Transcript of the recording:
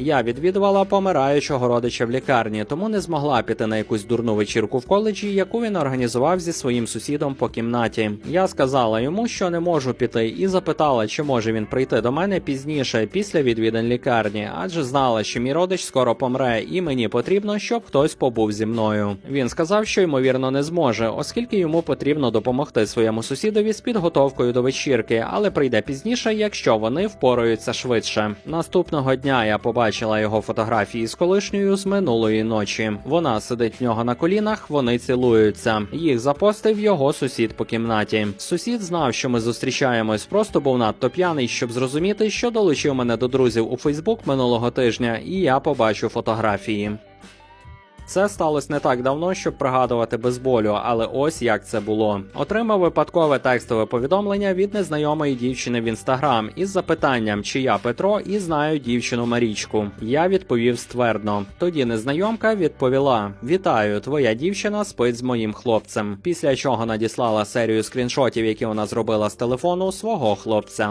Я відвідувала помираючого родича в лікарні, тому не змогла піти на якусь дурну вечірку в коледжі, яку він організував зі своїм сусідом по кімнаті. Я сказала йому, що не можу піти, і запитала, чи може він прийти до мене пізніше, після відвідин лікарні, адже знала, що мій родич скоро помре, і мені потрібно, щоб хтось побув зі мною. Він сказав, що ймовірно не зможе, оскільки йому потрібно допомогти своєму сусідові з підготовкою до вечірки, але прийде пізніше, якщо вони впораються швидше. Наступного дня я побачила його фотографії з колишньою з минулої ночі. Вона сидить в нього на колінах, вони цілуються. Їх запостив його сусід по кімнаті. Сусід знав, що ми зустрічаємось, просто був надто п'яний, щоб зрозуміти, що долучив мене до друзів у Фейсбук минулого тижня, і я побачу фотографії. Це сталося не так давно, щоб пригадувати без болю, але ось як це було. Отримав випадкове текстове повідомлення від незнайомої дівчини в інстаграм із запитанням, чи я Петро і знаю дівчину Марічку. Я відповів ствердно. Тоді незнайомка відповіла: Вітаю, твоя дівчина спить з моїм хлопцем. Після чого надіслала серію скріншотів, які вона зробила з телефону свого хлопця.